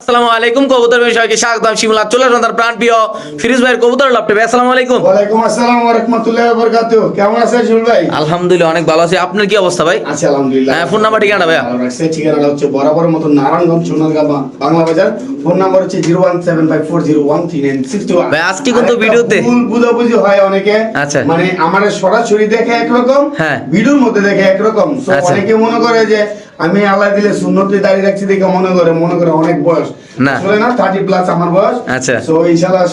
আসসালামু আলাইকুম কবুতর বিষয়কে স্বাগতম। শিমুলা চলে আসুন তার প্রাণ প্রিয় ফিরিজ ভাইয়ের কবুতর লাপটে ভাই আসসালামু আলাইকুম। ওয়ালাইকুম আসসালাম ওয়া রাহমাতুল্লাহি ওয়া বারাকাতুহু। কেমন আছেন শুনুন ভাই? আলহামদুলিল্লাহ অনেক ভালো আছি। আপনার কি অবস্থা ভাই? আছি আলহামদুলিল্লাহ। হ্যাঁ, ফোন নাম্বার ঠিকানা? ভালো রাখছে ঠিকানাটা হচ্ছে বরাবর মতো নারায়ণগঞ্জ সোনারগাঁ বা- বাংলা বাজার। ফোন নাম্বার হচ্ছে zero one seven five four zero one three nine six two ভাই, আজকে কিন্তু ভিডিওতে- ভুল বুঝাবুঝি হয় অনেকে। আচ্ছা। মানে আমার সরাসরি দেখে একরকম হ্যাঁ। ভিডিওর মধ্যে দেখে একরকম। আচ্ছা। অনেকে মনে করে যে আমি আল্লাহ দিলে সুন্নতে দাঁড়িয়ে রাখছি দেখে মনে করে মনে করে অনেক বয়স। না। আসলে না থার্টি প্লাস আমার বয়স। আচ্ছা।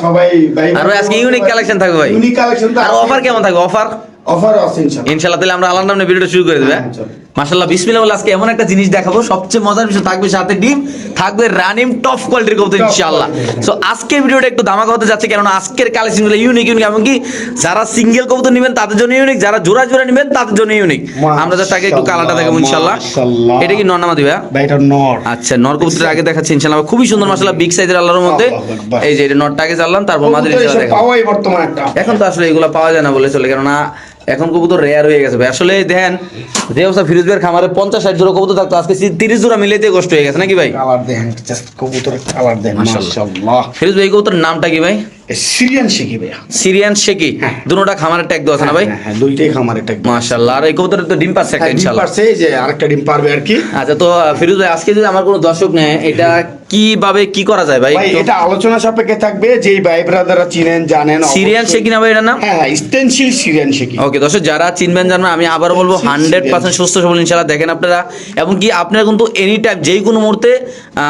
সবাই ভাই আর আজকে ইউনিক কালেকশন থাকবে। ভাই। ইউনিক কালেকশন আর অফার কেমন থাকবে? অফার অফার আছে ইনশাল্লাহ ইনশাআল্লাহ তাহলে আমরা আল্লাহর নামে ভিডিওটা শুরু করে দেবে হ্যাঁ, মাশাআল্লাহ বিসমিল্লাহ বলে আজকে এমন একটা জিনিস দেখাবো সবচেয়ে মজার বিষয় থাকবে সাথে ডিম থাকবে রানিম টপ কোয়ালিটির কবুতর ইনশাআল্লাহ। সো আজকের ভিডিওটা একটু দামাকা হতে যাচ্ছে কারণ আজকের কালেকশনগুলো ইউনিক ইউনিক এমনকি যারা সিঙ্গেল কবুতর নেবেন তাদের জন্য ইউনিক যারা জোড়া জোড়া নেবেন তাদের জন্য ইউনিক আমরা জাস্ট আগে একটু কালারটা দেখাবো ইনশাআল্লাহ। এটা কি নর্নামা দিবা ভাই এটা নর। আচ্ছা নর কবুতরের আগে দেখাচ্ছি ইনশাআল্লাহ। খুবই সুন্দর মাশাআল্লাহ বিগ সাইজের আল্লাহর মধ্যে। এই যে এটা নটটা আগে জানলাম তারপর মাদের ইনশাআল্লাহ দেখাবো। এখন তো আসলে এগুলো পাওয়া যায় না বলে চলে কেননা এখন কবুতর রেয়ার হয়ে গেছে ভাই। আসলে দেখেন যে অবস্থা ফিরোজ ভাইয়ের খামারে পঞ্চাশ ষাট জোড়া কবুতর থাকতো আজকে তিরিশ জোড়া মিলাইতে কষ্ট হয়ে গেছে নাকি ভাই? কালার দেখেন জাস্ট কবুতরের কালার দেখেন মাশাআল্লাহ। মাশাআল্লাহ। ফিরোজ ভাই কবুতর নামটা কি ভাই? সিরিয়ান শিখি ভাইয়া। সিরিয়ান শেকি হ্যাঁ। দুটোটা খামারের ট্যাগ দেওয়া আছে না ভাই? হ্যাঁ, হ্যাঁ, দুইটাই খামার একটা মাশাআল্লাহ আর এই কবুতরের তো ডিম পাচ্ছে একটা হ্যাঁ, ডিম পারছে যে আরেকটা ডিম পারবে আর কি। আচ্ছা তো ফিরোজ ভাই আজকে যদি আমার কোনো দর্শক নেয় এটা কীভাবে কি করা যায় ভাই? ভাই এটা আলোচনা সাপেক্ষে থাকবে যেই ভাই ব্রাদাররা চিনেন জানেন সিরিয়ান শেকি না ভাই এটার নাম? হ্যাঁ হ্যাঁ সিরিয়ান শিখি। ওকে দর্শক যারা চিনবেন জানবেন আমি আবার বলব হান্ড্রেড পার্সেন্ট সুস্থ সবল ইনশাল্লাহ দেখেন আপনারা। এবং কি আপনারা কিন্তু এনি টাইম যেই কোনো মুহূর্তে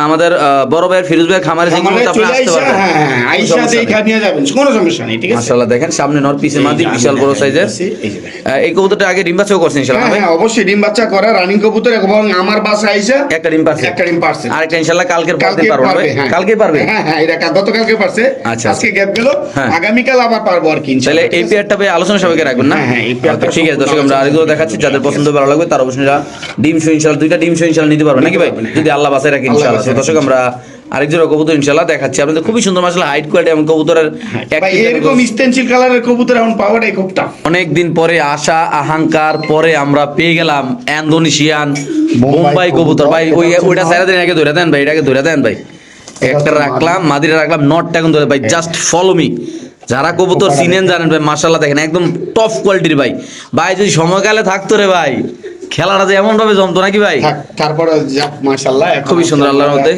আমাদের বড় ভাইয়ের ফিরোজ ভাইয়ের খামারে যে কোনো মুহূর্তে চলে আসতে পারবেন। হ্যাঁ হ্যাঁ আইসা কোনো সমস্যা দেখা নেই। নিয়ে যাবেন কোনো সমস্যা নেই ঠিক আছে? মাশাআল্লাহ দেখেন সামনে নর পিসের মাদি বিশাল বড় সাইজের এই যে দেখেন। এই কবুতরটা আগে ডিম বাচ্চাও করছেন ইনশাল্লাহ হ্যাঁ অবশ্যই ডিম বাচ্চা করা রানিং কবুতর এবং আমার বাসা আইসা একটা ডিম পারছে। একটা ডিম পারছে। আরেকটা ইনশাল্লাহ কালকে দিন পারব না ভাই? পারবে কালকে পারবে? হ্যাঁ হ্যাঁ এটা কা- গতকালকে পারছে। আচ্ছা। আজকে গ্যাপ গেল। আগামীকাল আবার পারব আর কি তাহলে ইনশাআল্লাহ, এই পেয়ারটা ভাই আলোচনা সবাইকে রাখবেন না? হ্যাঁ, হ্যাঁ, এই পেয়ারটা ঠিক আছে দর্শক আমরা আরেকগুলো দেখাচ্ছি যাদের পছন্দ ভালো লাগবে তার অবশ্যই ডিম ইনশাল্লাহ দুইটা ডিম সহ ইনশাল্লাহ নিতে পারবেন নাকি ভাই? যদি আল্লাহ বাসায় রাখে আল্লাহ ইনশাল্লাহ দর্শক আমরা আরেক জোড়া কবুতর ইনশাল্লাহ দেখাচ্ছি। আপনাদের খুবই সুন্দর মাসাল্লাহ হাইট কোয়ালিটি এবং কবুতরের এরকম। স্টেনসিল কালারের কবুতর এখন পাওয়াটাই খুব টাফ অনেক দিন পরে আশা আহাঙ্কার পরে আমরা পেয়ে গেলাম ইন্দোনেশিয়ান বোম্বাই কবুতর। ভাই ওই ওইটা। সাইরা দেন আগে ধরে দেন ভাই এটাকে ধরে দেন ভাই। একটা রাখলাম মাদিরা রাখলাম নটটা এখন ধরে। ভাই জাস্ট ফলো মি যারা কবুতর চিনেন দেখেন। জানেন ভাই মাশাল্লাহ দেখেন একদম টপ কোয়ালিটির ভাই। ভাই যদি সময়কালে থাকতো রে ভাই খেলাটা যে এমন ভাবে জমতো নাকি ভাই? তারপরে মাশাআল্লাহ খুবই সুন্দর আল্লাহর মধ্যে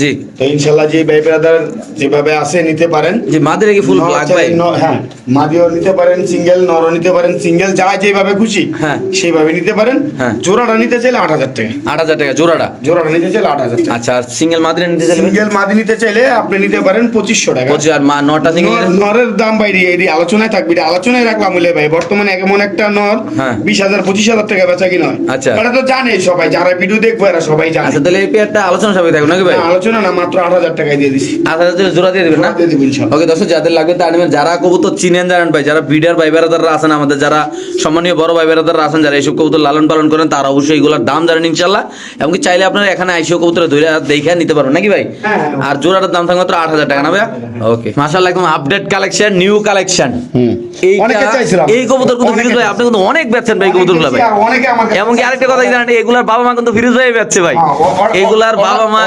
জি। তো ইনশাআল্লাহ যে ভাই ব্রাদার যেভাবে আছে নিতে পারেন। জি মাদিরা কি ফুল ব্ল্যাক ভাই? হ্যাঁ মাদিও নিতে পারেন সিঙ্গেল নরও নিতে পারেন সিঙ্গেল যা যেভাবে খুশি হ্যাঁ। সেইভাবে নিতে পারেন। হ্যাঁ। জোড়াটা নিতে চাইলে আট হাজার টাকা। আট হাজার টাকা জোড়াটা? জোড়াটা নিতে চাইলে টাকা। আচ্ছা আর সিঙ্গেল মাদিরা নিতে চাইলে? সিঙ্গেল মাদি নিতে চাইলে আপনি নিতে পারেন পঁচিশশো টাকা। পঁচিশ আর মা নটা সিঙ্গেল নরের দাম বাইরে এটি আলোচনায় থাকবে আলোচনায় রাখলাম ভাই বর্তমানে এমন একটা নর হ্যাঁ। বিশ হাজার পঁচিশ হাজার টাকা বেচা কিনা হয় আচ্ছা। এটা তো জানে সবাই যারা ভিডিও দেখব এরা সবাই জানে। আচ্ছা তাহলে এই পেয়ারটা আলোচনা সবাই থাকবে নাকি ভাই? আলোচনা না মাত্র আট হাজার টাকায় দিয়ে দিছি। আট হাজার জোড়া দিয়ে দেবেন না? দিয়ে দেবো ওকে দর্শক যাদের লাগবে তা নেবেন। যারা কবুতর চিনেন জানেন ভাই যারা বিডার ভাই বেড়াদাররা আছেন আমাদের যারা সম্মানীয় বড় ভাই বেড়াদাররা আছেন যারা এইসব কবুতর লালন পালন করেন তারা অবশ্যই এগুলোর দাম জানেন ইনশাল্লাহ। এমনকি চাইলে আপনারা এখানে আইসিও কবুতর ধরে দেখে নিতে পারবেন নাকি ভাই? হ্যাঁ, হ্যাঁ। আর জোড়াটার দাম থাকবে মাত্র আট হাজার টাকা না ভাই ওকে মাসাল্লাহ একদম আপডেট কালেকশন নিউ কালেকশন এই কবুতর কিন্তু ভাই আপনি কিন্তু অনেক বেচছেন ভাই কবুতরগুলা ভাই। অনেকে আমার কাছে এমনকি আরেকটা কথা জানেন এগুলার বাবা মা কিন্তু ফিরোজ ভাই বেচছে ভাই। হ্যাঁ, এগুলার বাবা মা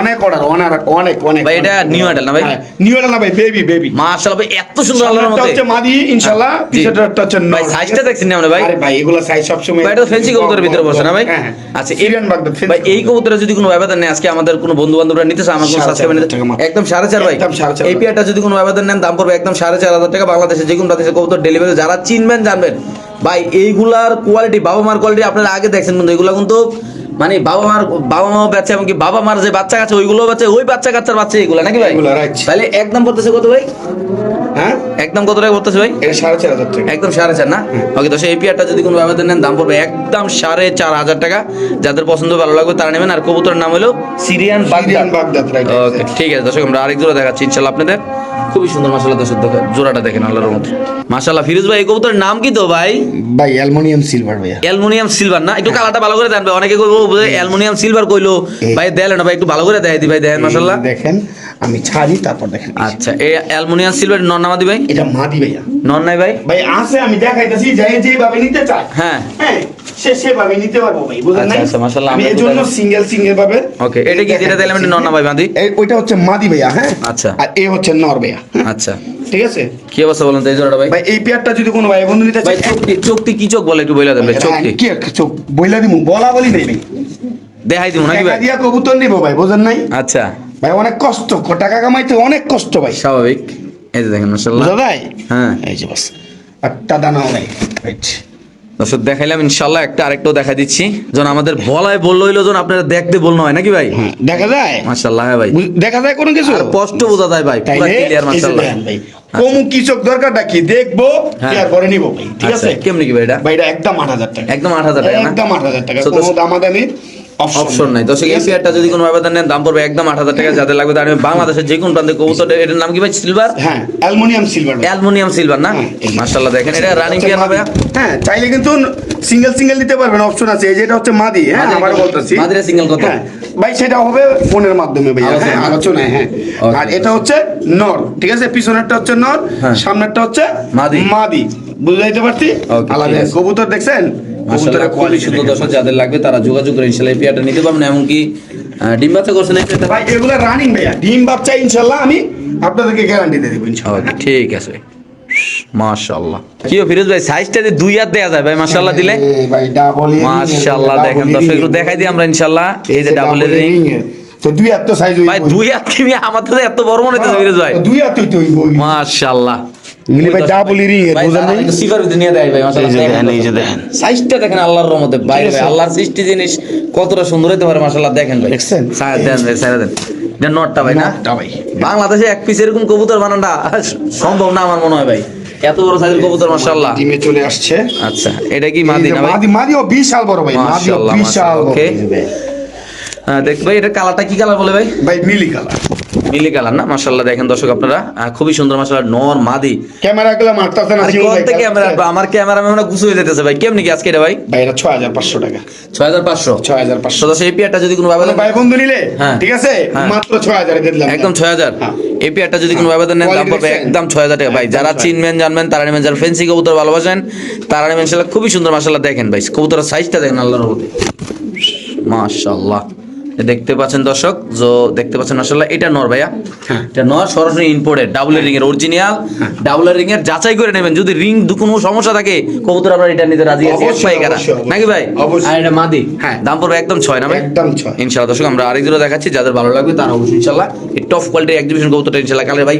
অনেক অর্ডার অনেক অনেক অনেক ভাই, এটা new model না ভাই? নিউ অর্ডার না ভাই বেবি বেবি মাশাআল্লাহ ভাই এত সুন্দর আল্লাহর মধ্যে হচ্ছে মাদি ইনশাআল্লাহ জি। পিছনেরটা হচ্ছে ভাই সাইজটা দেখছেন না আমরা ভাই? আরে ভাই এগুলো সাইজ সব সময় ভাই এটা ফেন্সি কবুতরের ভিতরে বসে না ভাই? হ্যাঁ, হ্যাঁ। আচ্ছা এই Syrian বাগদা, fancy ভাই এই কবুতরে। যদি কোনো ব্যবধান নেই আজকে আমাদের কোনো বন্ধু বান্ধবরা নিতে চায় আমার কোনো সাড়ে সাবস্ক্রাইবার নিতে একদম সাড়ে চার ভাই। একদম সাড়ে চার এই হাজার। পেয়ারটা যদি কোনো ব্যবধান নেন দাম পড়বে একদম সাড়ে চার হাজার টাকা। বাংলাদেশে যে কোনো দেশে কবুতর ডেলিভারি যারা চিনবেন জানবেন। ভাই এইগুলার কোয়ালিটি বাবা মার কোয়ালিটি আপনারা আগে দেখছেন কিন্তু এগুলো কিন্তু মানে বাবা মার বাবা মাও বাচ্চা এমনকি বাবা মার যে বাচ্চা কাছে ওইগুলো বাচ্চা ওই বাচ্চা কাচ্চার বাচ্চা এগুলো নাকি ভাই. তাহলে একদম পড়তেছে কত ভাই? হ্যাঁ? একদম কত টাকা পড়তেছে ভাই? সাড়ে চার হাজার টাকা। একদম সাড়ে চার না? ওকে তো সেই পেয়ারটা যদি কোনো ব্যবধান নেন দাম পড়বে একদম সাড়ে চার হাজার টাকা। যাদের পছন্দ ভালো লাগবে তারা নেবেন। আর কবুতরের নাম হলো সিরিয়ান বাগদাদ। ঠিক আছে দর্শক আমরা আরেক জোড়া দেখাচ্ছি ইনশাল্লাহ আপনাদের। খুবই সুন্দর মাসাল্লাহ দর্শক জোড়াটা দেখেন আল্লাহর মধ্যে মাসাল্লাহ ফিরোজ ভাই এই কবুতরের নাম কি তো ভাই? ভাই অ্যালুমিনিয়াম সিলভার ভাইয়া। অ্যালুমিনিয়াম সিলভার না? একটু কালারটা ভালো করে দেন ভাই অনেকে কইবো অ্যালুমিনিয়াম সিলভার কইলো। ভাই দেন না ভাই একটু ভালো করে দেয় দি ভাই দেন মাসাল্লাহ দেখেন আমি ছাড়ি তারপর দেখেন আচ্ছা এই অ্যালুমিনিয়াম সিলভার নন নামাদি ভাই? এটা মাদি ভাইয়া। নন নাই ভাই? ভাই আছে আমি দেখাইতেছি যাই যেভাবে নিতে চাই হ্যাঁ। হ্যাঁ সে সেভাবে নিতে পারব ভাই বুঝলেন আচ্ছা, নাই? আচ্ছা, মাশাআল্লাহ, আমি এর জন্য সিঙ্গেল সিঙ্গেল ভাবে ওকে এটা কি যেটা দিলাম এটা নর না ভাই মাদি? এই- ওইটা হচ্ছে মাদি ভাইয়া হ্যাঁ? আচ্ছা। আর এ হচ্ছে নর ভাইয়া। আচ্ছা। ঠিক আছে? কি অবস্থা বলেন এই জোড়াটা ভাই? ভাই এই পেয়ারটা যদি কোনো ভাই বন্ধু নিতে চায় চোখটি চোখটি কি চোখ বলে একটু বইলা দেন ভাই চোখটি কি চোখ বইলা দিমু বলা বলি নাই দেখাই দিব নাকি ভাই? দিয়া কবুতর নিব ভাই বুঝেন নাই? আচ্ছা। ভাই অনেক কষ্ট টাকা কামাইতে অনেক কষ্ট ভাই। স্বাভাবিক। এই যে দেখেন মাশাআল্লাহ। ভাই হ্যাঁ। এই যে বাস একটা দানাও নাই। রাইট দর্শক দেখাইলাম ইনশাল্লাহ একটা আরেকটাও দেখা দিচ্ছি। যখন আমাদের বলায় বলল হইল যখন আপনারা দেখতে বলনো হয় নাকি ভাই? হ্যাঁ দেখা যায়? মাশাআল্লাহ হ্যাঁ ভাই। দেখা যায় কোনো কিছু? স্পষ্ট বোঝা যায় ভাই পুরো ক্লিয়ার মাশাআল্লাহ। ভাই কমু কি দরকারটা কি? দেখব হ্যাঁ। ক্লিয়ার করে নিবো ভাই ঠিক আচ্ছা আছে? কেমনি কি ভাই এটা? ভাই এটা একদম আট হাজার টাকা। একদম আট হাজার টাকা একদম আট হাজার টাকা কোনো দামাদামি অপশন নাই। দর্শক এই পেয়ারটা যদি কোনো ব্যবধান নেন দাম পড়বে একদম আট হাজার টাকা যাদের লাগবে। তার বাংলাদেশের যে কোনো প্রান্তে কবুতর এটার নাম কি ভাই? সিলভার হ্যাঁ অ্যালুমিনিয়াম সিলভার অ্যালুমিনিয়াম সিলভার না? হ্যাঁ, মাশাআল্লাহ দেখেন এটা রানিং পেয়ার হবে। হ্যাঁ চাইলে কিন্তু সিঙ্গেল সিঙ্গেল দিতে পারবেন অপশন আছে। এই যেটা হচ্ছে মাদি হ্যাঁ কত? বলতেছি। মাদিরা single কত? হ্যাঁ, ভাই সেটা হবে ফোনের মাধ্যমে ভাই। হ্যাঁ আলোচনায় হ্যাঁ। আর এটা হচ্ছে নর ঠিক আছে? পিছনেরটা হচ্ছে নর হ্যাঁ। সামনেরটা হচ্ছে মাদি। মাদি। বুঝাইতে পারছি? আলাদা কবুতর দেখছেন? কবুতরের খুবই সুন্দর দর্শক যাদের লাগবে তারা যোগাযোগ করে ইনশাআল্লাহ এই পেয়ারটা নিতে পারবেন এমনকি ডিম বাচ্চা করছেন ভাই এগুলো রানিং ভাইয়া। ডিম বাচ্চা ইনশাল্লাহ আমি আপনাদেরকে গ্যারান্টি দিয়ে দেবো ইনশাল্লাহ ঠিক আছে। মাশাআল্লাহ। ফিরোজ ভাই সাইজটা যে দুই হাত দেয়া যায় ভাই মাশাআল্লাহ দিলে? ভাই ডাবল মাশাআল্লাহ দেখেন দর্শক একটু দেখাই দিই আমরা ইনশাআল্লাহ। এই যে ডাবল রিং তো দুই হাত তো সাইজ ভাই দুই হাত কি আমার তো এত বড় মনে হচ্ছে ফিরোজ ভাই। দুই হাত তো মাশাআল্লাহ। মিলি ভাই ডাবল রিং এর ভাই। বুঝলেন তারা নাই? সিফার ভিতরে নিয়ে দেয় ভাই মাশাআল্লাহ এই যে দেখেন দেখেন, এই যে দেখেন। সাইজটা দেখেন আল্লাহর রহমতে। ভাই ভাই আল্লাহর সৃষ্টি জিনিস কতটা সুন্দর হতে পারে মাশাআল্লাহ দেখেন ভাই। দেখছেন? সাইড দেন ভাই সাইড দেন। এটা নটটা ভাই না? ভাই। বাংলাদেশে এক পিস এরকম কবুতর বানানোটা সম্ভব না আমার মনে হয় ভাই। এত বড় সাইজের কবুতর মাশাআল্লাহ। টিমে চলে আসছে। আচ্ছা এটা কি মাদি এই না ভাই? মাদি মাদিও বিশাল বড় ভাই মাদিও বিশাল বড়। হ্যাঁ, দেখ ভাই এটা কালারটা কি কালার বলে ভাই? ভাই মিলি কালার মিলি কালার না? মাশাআল্লাহ দেখেন দর্শক আপনারা খুবই সুন্দর মাশাআল্লাহ নর মাদি। ক্যামেরা গুলো মারতাছে না ভাই, কোথা ক্যামেরা আমার ক্যামেরা মানে গুছু হয়ে যেতেছে ভাই কেমনি কি আজকে এটা ভাই? ভাই এটা ছয় হাজার পাঁচশো টাকা। ছয় হাজার পাঁচশো? ছয় হাজার পাঁচশো। তো দর্শক এই পেয়ারটা যদি কোনো ভাবে কোনো ভাই বন্ধু নিলে? হ্যাঁ। ঠিক আছে? হ্যাঁ। মাত্র ছয় হাজারে দিয়ে দিলাম। একদম ছয় হাজার। হ্যাঁ। এই পেয়ারটা যদি কোনো ব্যবধান নেন দাম পড়বে একদম ছয় হাজার টাকা। ভাই যারা। চিনবেন জানবেন তারা নেবেন যারা ফেন্সি কবুতর ভালোবাসেন তারা নেবেন সেটা খুবই সুন্দর মাসাল্লাহ দেখেন ভাই কবুতরের সাইজটা দেখেন আল্লাহর মধ্যে মাশাল্লাহ দেখতে পাচ্ছেন দর্শক যে দেখতে পাচ্ছেন মাশাল্লাহ এটা নর ভাইয়া। হ্যাঁ। এটা নর সরাসরি ইম্পোর্টেড ডাবল রিং এর অরিজিনাল ডাবল রিং এর যাচাই করে নেবেন যদি রিং দু কোনো সমস্যা থাকে কবুতর আপনার এটা নিতে রাজি আছে এক অবশ্যই, অবশ্যই। নাকি ভাই। আর এটা মাদি? হ্যাঁ। দাম পড়বে একদম ছয় না ভাই? একদম ছয়। ইনশাআল্লাহ দর্শক আমরা আরেক জোড়া দেখাচ্ছি যাদের ভালো লাগবে তারা অবশ্যই ইনশাআল্লাহ এই টপ কোয়ালিটির এক্সিবিশন কবুতরটা ইনশাআল্লাহ কালে ভাই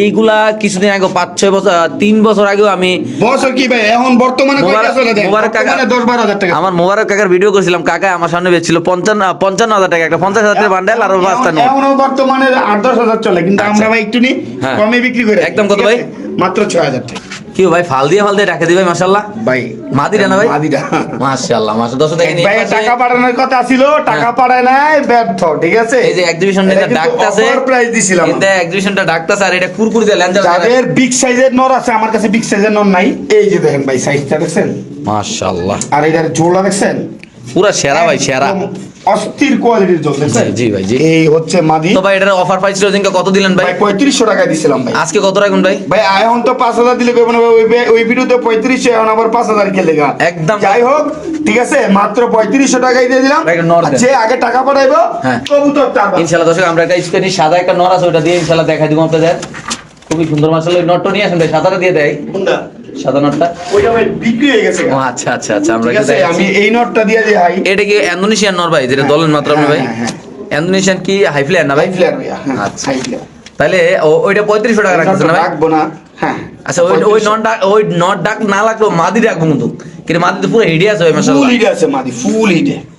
এইগুলা কিছুদিন আগে পাঁচ ছয় বছর আহ, তিন বছর আগেও আমি বছর কি ভাই? এখন বর্তমানে মোবারক- চলে দেন মোবারক কাকা- বর্তমানে দশ বারো হাজার টাকা। আমার মোবারক কাকার ভিডিও করেছিলাম কাকা আমার সামনে বেচছিল পঞ্চান্ন পঞ্চান্ন হাজার টাকা একটা পঞ্চাশ হাজার বান্ডেল আর পাঁচটা নোট এখনও বর্তমানে আট দশ হাজার চলে কিন্তু আমরা ভাই একটু হ্যাঁ। কমে বিক্রি করে একদম কত ভাই? মাত্র ছয় হাজার টাকা। কি ভাই ফাল দিয়ে ফাল দিয়ে রাখে দিবে মাশাল্লাহ ভাই মাদিরা না ভাই? মাদিরা। মাশাল্লাহ দর্শক দেখেন এই ভাই টাকা পাঠানোর কথা ছিল টাকা হ্যাঁ। পাঠায় নাই ব্যর্থ ঠিক আছে? এই যে এক্সিবিশন এটা ডাকতাছে offer price দিছিলাম। এটা এক্সিবিশনটা ডাকতাছে আর এটা কুরকুরি দিয়ে ল্যাঞ্জার যাদের বিগ সাইজের নর আছে আমার কাছে বিগ সাইজের নর নাই। এই যে দেখেন ভাই সাইজটা দেখছেন? মাশাল্লাহ আর এটার জোড়া দেখছেন? পুরা সেরা ভাই সেরা। অস্থির কোয়ালিটির জি, ভাই, জি। এই হচ্ছে মাদি তো ভাই এটার অফার পাইছিল দিনকে কত দিলেন ভাই ভাই পঁয়ত্রিশশো টাকা দিছিলাম ভাই আজকে কত রাখুন ভাই ভাই এখন তো পাঁচ হাজার দিলে কইবো না ভাই, ওই ওই ভিডিওতে পঁয়ত্রিশশো এখন আবার পাঁচ হাজার খেলে একদম। যাই হোক ঠিক আছে মাত্র পঁয়ত্রিশশো টাকাই দিয়ে দিলাম। যে আগে টাকা পাঠাইবো হ্যাঁ। কবুতর তার বাচ্চা। ইনশাল্লাহ দর্শক আমরা একটা স্পেনি সাদা একটা নর আছে ওটা দিয়ে ইনশাল্লাহ দেখাই দিব আপনাদের খুবই সুন্দর মাসাল ওই নটটা নিয়ে আসেন ভাই সাদাটা দিয়ে দেয়? সাদা নটটা? ওইটা ভাই বিক্রি হয়ে গেছে ও আচ্ছা আচ্ছা আচ্ছা আমরা ঠিক একটু আছে দেখাচ্ছি। আমি এই নোটটা দিয়ে দিই হাই। এটা কি ইন্দোনেশিয়ান ভাই যেটা দলের মাত্র আপনি ভাই? হ্যাঁ, হ্যাঁ, ইন্দোনেশিয়ান কি হাই ফ্লেয়ার না ভাই? হাই ফ্লেয়ার ভাইয়া হ্যাঁ আচ্ছা। হাই ফ্লেয়ার তাহলে ওইটা পঁয়ত্রিশশো টাকা রাখতেছে না ভাই? রাখব না হ্যাঁ। আচ্ছা ওই ওই নট ডাক ওই নট ডাক না লাগল মাদি রাখব কিন্তু। কিন্তু মাদি তো পুরো হেডি আছে ভাই ফুল আছে মাদি ফুল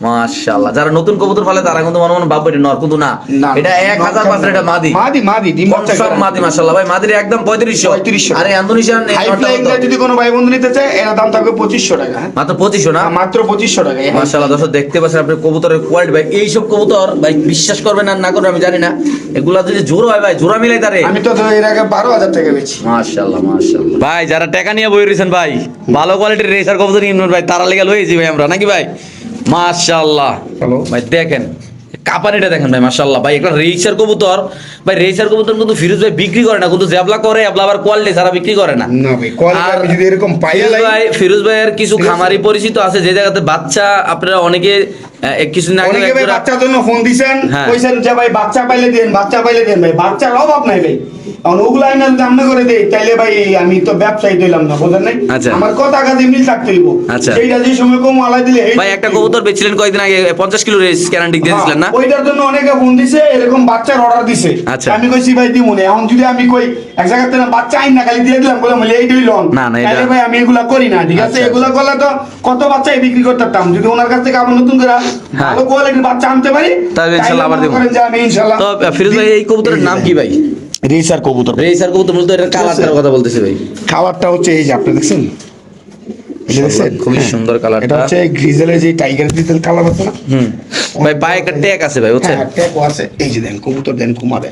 মাশাআল্লাহ। যারা নতুন কবুতর ফলে তারা কিন্তু মনে মনে ভাববে এটা নর কিন্তু না। এটা এক হাজার পাঁচশো এটা মাদি। মাদি মাদি ডিম সব মাদি মাশাআল্লাহ। ভাই মাদির একদম পঁয়ত্রিশশো। 3500 আরে হাই ফ্লাইং? যদি কোনো ভাই বন্ধু নিতে চায় এর দাম থাকবে পঁচিশশো টাকা হ্যাঁ? মাত্র পঁচিশশো না? মাত্র পঁচিশশো টাকা এই মাশাআল্লাহ দর্শক দেখতে পাচ্ছেন আপনি কবুতরের কোয়ালিটি ভাই এইসব কবুতর ভাই বিশ্বাস করবেন আর না করবেন আমি জানি না। এগুলা যদি জোর হয় ভাই জোড়া মিলাই তারে। আমি তো এর আগে বারো হাজার টাকা বেচি। মাশাআল্লাহ মাশাআল্লাহ। ভাই যারা টাকা নিয়ে বই রয়েছেন ভাই ভালো কোয়ালিটির রেসার কবুতর ইমরান ভাই তারা লেগে লইছি ভাই আমরা নাকি ভাই? মাশাআল্লাহ। আল্লাহ ভাই দেখেন কাপানিটা দেখেন ভাই মাশাআল্লাহ। ভাই একটা রেসার কবুতর ভাই রেসার কবুতর কিন্তু ফিরোজ ভাই বিক্রি করে না কিন্তু জেবলা করে এবলা আবার কোয়ালিটি ছাড়া বিক্রি করে না। না ভাই কোয়ালিটি যদি এরকম পাই ভাই ফিরোজ ভাইয়ের কিছু খামারি পরিচিত আছে যে জায়গাতে বাচ্চা আপনারা অনেকে কিছুদিন আগে অনেকে ভাই বাচ্চার জন্য ফোন দিছেন হ্যাঁ। কইছেন যে ভাই বাচ্চা পাইলে দেন বাচ্চা পাইলে দেন ভাই বাচ্চার অভাব নাই ভাই। কারণ ওগুলো আইনা যদি আমরা করে দেই তাইলে ভাই আমি তো ব্যবসায়ী দিলাম না বুঝলেন নাই? আচ্ছা। আমার কথা কাজে মিল থাকতে হইব। আচ্ছা। সেইটা যে সময় কম আলাই দিলে ভাই একটা কবুতর বেচছিলেন কয়েকদিন আগে পঞ্চাশ কিলো রেস ক্যারান্টি দিয়ে দিয়েছিলেন না? ওইটার জন্য অনেকে ফোন দিছে এরকম বাচ্চার অর্ডার দিছে। আচ্ছা। আমি কইছি ভাই দিমু না। এখন যদি আমি কই এক জায়গা থেকে বাচ্চা আইন না খালি দিয়ে দিলাম বলে বলে এইটাই লন না, না, এটা- ভাই আমি এগুলা করি না ঠিক আছে? আচ্ছা, এগুলা করলে তো কত বাচ্চাই বিক্রি করতাম? যদি ওনার কাছ থেকে আবার নতুন করে হ্যাঁ। ভালো কোয়ালিটির বাচ্চা আনতে পারি তাহলে ইনশাল্লাহ আবার দিবো। আমি ইনশাল্লাহ তো ফিরোজ ভাই এই কবুতরের নাম কি ভাই? রেসার কবুতর। রেসার কবুতর মূলত এটার কালারটার কথা বলতেছি ভাই। খাবারটা হচ্ছে এই যে আপনি দেখছেন? খুবই হ্যাঁ। সুন্দর কালার এটা হচ্ছে গ্রিজেলের যে টাইগার গ্রিজেল কালার আছে না? হুম। ভাই পায়ে একটা ট্যাগ আছে ভাই বুঝছেন ট্যাগ আছে। এই যে দেন কবুতর দেন কুমাবে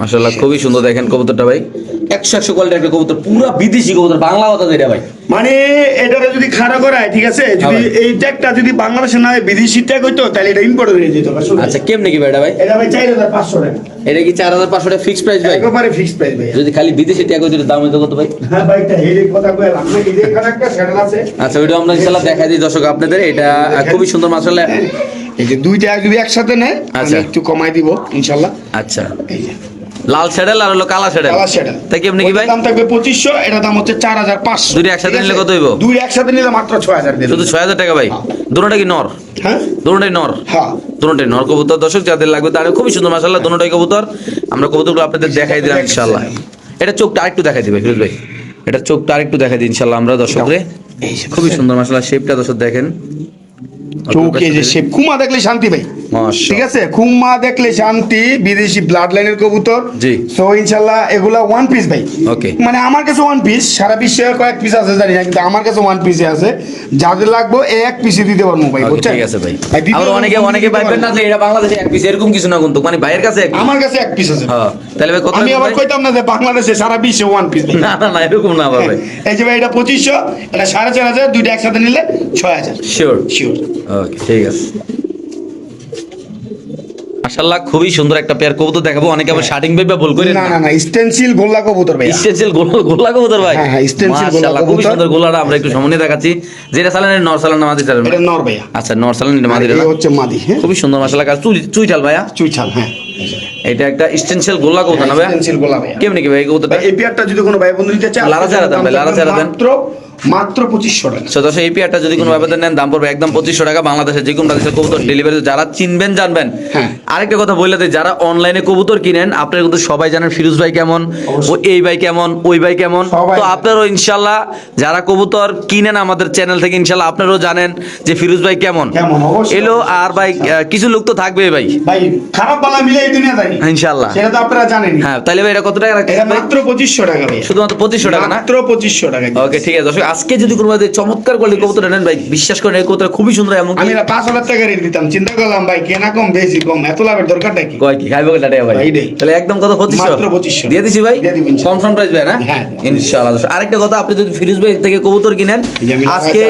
মাশাআল্লাহ খুবই সুন্দর দেখেন কবুতরটা ভাই। একশো একশো কোয়ালিটি একটা কবুতর পুরো বিদেশি কবুতর বাংলা কথা যেটা ভাই। মানে এটারে যদি খাড়া করায় ঠিক আছে? যদি ভাই। এই ট্যাগটা যদি বাংলাদেশে না হয় বিদেশি ট্যাগ হইতো তাহলে এটা ইম্পোর্ট হয়ে যেত আচ্ছা কেমনে কি ভাই এটা ভাই? এটা ভাই চার হাজার পাঁচশো টাকা। এটা কি চার হাজার পাঁচশো টাকা ফিক্স প্রাইস ভাই? একেবারে ফিক্সড প্রাইস ভাই যদি খালি বিদেশি ট্যাগ হইতো দাম হইতো কত ভাই? হ্যাঁ ভাই এটা হেডের কথা কই আপনি এই একটা স্যান্ডেল আছে। আচ্ছা ওইটা আমরা ইনশাল্লাহ দেখাই দিই দর্শক আপনাদের এটা খুবই সুন্দর মাসাল্লাহ এই যে দুইটা যদি একসাথে নেয় আমি আচ্ছা। একটু কমাই দিব ইনশাল্লাহ আচ্ছা। এই যে। লাল স্যাডেল আর হলো কালা স্যাডেল। কালার স্যান্ডেল তাই কেমনে কি ভাই? দাম থাকবে পঁচিশশো এটা দাম হচ্ছে চার হাজার পাঁচশো। দুইটা একসাথে নিলে কত হইবো? দুই একসাথে নিলে মাত্র ছয় হাজার শুধু দেবো। ছয় হাজার টাকা ভাই? দুটোটা কি নর? হ্যাঁ? দুটোটাই নর? হ্যাঁ। দুটোটাই নর কবুতর। দর্শক যাদের লাগবে তারা খুবই সুন্দর মাসাল্লাহ দুটোটাই কবুতর। আমরা কবুতরগুলো আপনাদের দেখাই দিলাম ইনশাল্লাহ এটা চোখটা আরেকটু দেখাই দিবে ফিরোজ ভাই। এটা চোখটা আরেকটু দেখাই দিই ইনশাল্লাহ আমরা দর্শকরে। এই খুবই সুন্দর মাসাল্লাহ শেপটা দর্শক দেখেন। চোখ যে শেপ খুমা দেখলে শান্তি ভাই। মাশাআল্লাহ। ঠিক আছে? খুমা দেখলে শান্তি বিদেশি ব্লাড লাইনের কবুতর। জি। সো ইনশাল্লাহ এগুলা ওয়ান পিস ভাই। ওকে মানে আমার কাছে ওয়ান পিস সারা বিশ্বে কয়েক পিস আছে জানি না কিন্তু আমার কাছে ওয়ান পিসে আছে। যাদের লাগবে এক পিসে দিতে পারব ভাই বুঝছেন? ঠিক আছে ভাই। আবার অনেকে অনেকে ভাববেন না যে এটা বাংলাদেশে এক পিস এরকম কিছু না কিন্তু। মানে ভাইয়ের কাছে এক আমার কাছে এক পিস আছে। হ্যাঁ তাহলে ভাই কত আমি আবার কইতাম না যে বাংলাদেশে সারা বিশ্বে ওয়ান পিস না না না এরকম না ভাই। এই যে ভাই এটা পঁচিশশো এটা সাড়ে চার হাজার দুইটা একসাথে নিলে ছয় হাজার। শিওর শিওর ওকে ঠিক আছে। মাশাআল্লাহ খুবই সুন্দর একটা পেয়ার কবুতর দেখাবো অনেকে আবার শার্টিং পেপে ভুল করে না না। না স্টেনসিল গোল্লা কবুতর ভাই স্টেনসিল গোলা গোলা কবুতর ভাই। হ্যাঁ, হ্যাঁ, stencil গোলা মাশাআল্লাহ খুবই সুন্দর গোলাটা আমরা একটু সামনে দেখাচ্ছি। যেটা সালানের নর সালান মাদি চালান এটা নর ভাইয়া। আচ্ছা নর সালান এটা মাদি আর এই হচ্ছে মাদি হ্যাঁ। খুবই সুন্দর মাশাআল্লাহ কাজ। চুই চুইটাল ভাইয়া? চুইছাল হ্যাঁ। এটা একটা স্টেনসিল গোলা কবুতর না ভাইয়া? স্টেনসিল গোলা ভাইয়া। কেমনি কি ভাই কবুতরটা? এই পেয়ারটা যদি কোনো ভাই বন্ধু নিতে চায় লারা চারা দেন ভাই, লারা চারা দেন। মাত্র মাত্র পঁচিশশো টাকা। সো দর্শক এই পেয়ারটা যদি কোনো ব্যাপারে নেন দাম পড়বে একদম পঁচিশশো টাকা। বাংলাদেশের যে কোনো দেশের কবুতর ডেলিভারি যারা চিনবেন জানবেন। হ্যাঁ। আরেকটা কথা বললে যারা অনলাইনে কবুতর কিনেন আপনারা কিন্তু সবাই জানেন ফিরোজ ভাই কেমন ও এই ভাই কেমন ওই ভাই কেমন। তো আপনারও ইনশাল্লাহ যারা কবুতর কিনেন আমাদের চ্যানেল থেকে ইনশাল্লাহ আপনারাও জানেন যে ফিরোজ ভাই কেমন। এলো আর ভাই কিছু লোক তো থাকবে ভাই। ভাই খারাপ বালা মিলে এই দুনিয়া জানি ইনশাল্লাহ। সেটা তো আপনারা জানেন হ্যাঁ তাহলে ভাই এটা কত টাকা রাখছেন? মাত্র পঁচিশশো টাকা ভাই শুধুমাত্র পঁচিশশো টাকা না? মাত্র টাকা। ওকে ঠিক আছে দর্শক আজকে যদি কোনো ভাই চমৎকার কোয়ালিটি কবুতর নেন ভাই বিশ্বাস করেন এই কবুতর খুবই সুন্দর এমন আমি না পাঁচ হাজার টাকা রেট দিতাম চিন্তা করলাম ভাই কেনা কম বেশি কম এত লাভের দরকারটা কি? কয় কি খাইবো কেটা ভাই। ভাই তাহলে একদম কত পঁচিশশো মাত্র 2500 দিয়ে দিছি ভাই। সম প্রাইস ভাই না? হ্যাঁ। ইনশাআল্লাহ আরেকটা কথা আপনি যদি ফিরিজ ভাই থেকে কবুতর কিনেন আজকে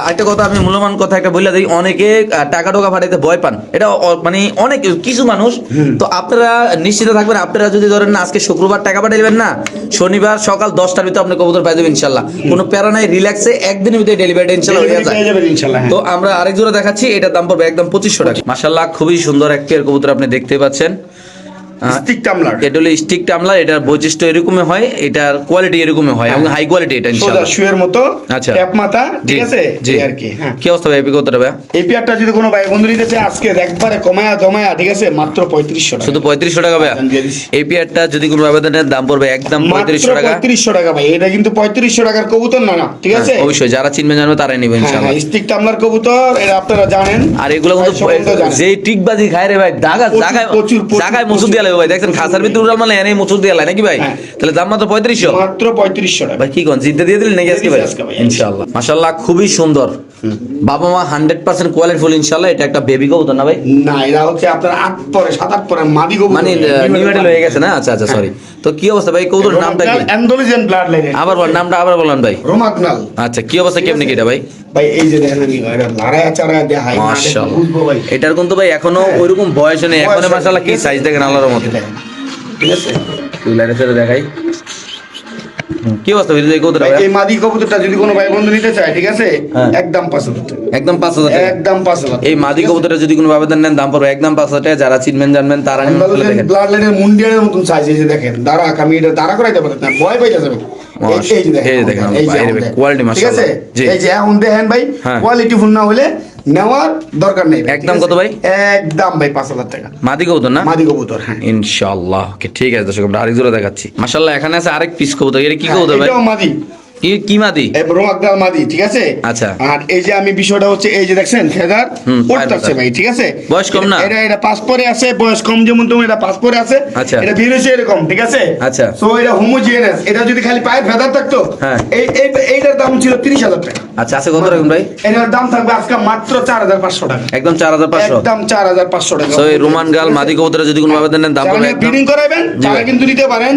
আরেকটা কথা আমি মূল্যবান কথা একটা বলে দিই অনেকে টাকা টাকা পাঠাইতে ভয় পান। এটা মানে অনেক কিছু মানুষ তো আপনারা নিশ্চিত থাকবেন আপনারা যদি ধরেন না আজকে শুক্রবার টাকা পাঠাইবেন না শনিবার সকাল দশটার ভিতরে আপনি কবুতর পাই দেবেন ইনশাল্লাহ। কোনো প্যারা নাই রিল্যাক্সে একদিনের ভিতরে ডেলিভারি ইনশাল্লাহ হয়ে যায়। হ্যাঁ। তো আমরা আরেক জোড়া দেখাচ্ছি এটার দাম পড়বে একদম পঁচিশশো টাকা। মাসাল্লাহ খুবই সুন্দর এক পেয়ার কবুতর আপনি দেখতে পাচ্ছেন। Stick tumbler. এটা হলো স্টিক টামলা এটার বৈশিষ্ট্য এরকমই হয় এটার কোয়ালিটি এরকমই হয় এবং হাই কোয়ালিটি এটা ইনশাআল্লাহ। শুয়ের মতো আচ্ছা। ট্যাপ মাথা ঠিক আছে? জি। আর কি হ্যাঁ। কি অবস্থা ভাই কতটা ভাই? এই পেয়ারটা যদি কোনো ভাই বন্ধু নিতে চায় আজকে একবারে কমায়া জমায়া ঠিক আছে? মাত্র পঁয়ত্রিশশো টাকা। শুধু পঁয়ত্রিশশো টাকা ভাই। এই পেয়ারটা যদি কোনো আবেদনের দাম পড়বে একদম মাত্র পঁয়ত্রিশশো টাকা। পঁয়ত্রিশশো টাকা ভাই এটা কিন্তু পঁয়ত্রিশশো টাকার কবুতর না না ঠিক আছে? হ্যাঁ, অবশ্যই যারা চিনবে জানবে তারাই নিবে হ্যাঁ ইনশাআল্লাহ। হ্যাঁ স্টিক টামলার কবুতর এটা আপনারা জানেন। আর এগুলো কিন্তু যেই টিকবাজি খায় রে ভাই প্রচুর, জাগায় প্রচুর, দিয়ে লাগবে ভাই দেখছেন খাসার ভিতরে উড়াল মানে এনে মুচুর দিয়ে নাকি ভাই? হ্যাঁ। তাহলে দাম মাত্র পঁয়ত্রিশশো? মাত্র পঁয়ত্রিশশো ভাই কি কোন? জিদ্দা দিয়ে দিলেন নাকি আজকে ভাই। ইনশাআল্লাহ। মাশাআল্লাহ খুবই সুন্দর। বাবা মা হান্ড্রেড পার্সেন্ট কোয়ালিটি ফুল ইনশাল্লাহ এটা একটা বেবি কবুতর না ভাই? না এরা হচ্ছে আপনার আট পরে সাত আট পরে মাদি গবু মানে নিউ মেডেল হয়ে গেছে না? আচ্ছা আচ্ছা সরি তো কি অবস্থা ভাই? কবুতরের নামটা কি? অ্যান্ডোলিজেন ব্লাড লাইনের আবার বল নামটা আবার বলেন ভাই। রোমাকনাল। আচ্ছা কি অবস্থা কেমনি কি এটা ভাই? ভাই এই যে দেখেন আমি এটা লড়াইয়া চাড়াইয়া দেয়া মাশাআল্লাহ। এটার কিন্তু ভাই এখনও ওইরকম বয়স নেই। এখন মাশাআল্লাহ কি সাইজ দেখেন আল্লাহর মতো ঠিক আছে। তুই লাইনে ছেড়ে দেখাই। কি অবস্থা? এই এই মাদি কবুতরটা যদি কোনো ভাই বন্ধু নিতে চায় ঠিক আছে? হ্যাঁ। একদম পাঁচ হাজার টাকা। একদম পাঁচ হাজার টাকা। একদম পাঁচ হাজার এই মাদি কবুতরটা যদি কোনো নেন দাম পড়বে একদম পাঁচ হাজার টাকা। যারা চিনবেন জানবেন তারা আসলে দেখেন। ব্লাড লাইনের মুন্ডিয়ানের মতন সাইজ এই যে দেখেন দাঁড়া আমি এটা দাঁড়া করাইতে পারি না ভয় পাইতে যাবে এই যে দেখেন ঠিক আছে? মাশাআল্লাহ। এই যে এখন দেখেন ভাই হ্যাঁ। কোয়ালিটি ফুল না হলে নেওয়ার দরকার নেই একদম? কত ভাই? একদম ভাই পাঁচ হাজার টাকা। মাদি কবুতর না? মাদি কবুতর হ্যাঁ। ইনশাআল্লাহ ঠিক আছে দর্শক আমরা আরেক জোড়া দেখাচ্ছি। মাশাআল্লাহ এখানে আছে আরেক পিস কবুতর এটা কি কবুতর ভাই? হ্যাঁ, এটাও মাদি। কি কি মাদি? রোমাকদাল মাদি ঠিক আছে? আচ্ছা। আর এই যে আমি বিষয়টা হচ্ছে এই যে দেখছেন ফেদার পড়তেছে ভাই ঠিক আছে? বয়স কম না? এটা এটা পাঁচ আছে বয়স কম যেমন তুমি এটা পাঁচ আছে। আচ্ছা। এটা বের এরকম ঠিক আছে? আচ্ছা। সো এটা হোমোজিনিয়াস এটা যদি খালি পায়ের ফেদার থাকতো হ্যাঁ। এই এই এইটার দাম ছিল তিরিশ হাজার টাকা। আচ্ছা আছে কত রাখুন ভাই? এটার দাম থাকবে আজকে মাত্র টাকা। একদম টাকা। এই রোমান গাল মাদি কবুতরে যদি কোনো নেন দাম পড়বে করাবেন তারা কিন্তু নিতে পারেন।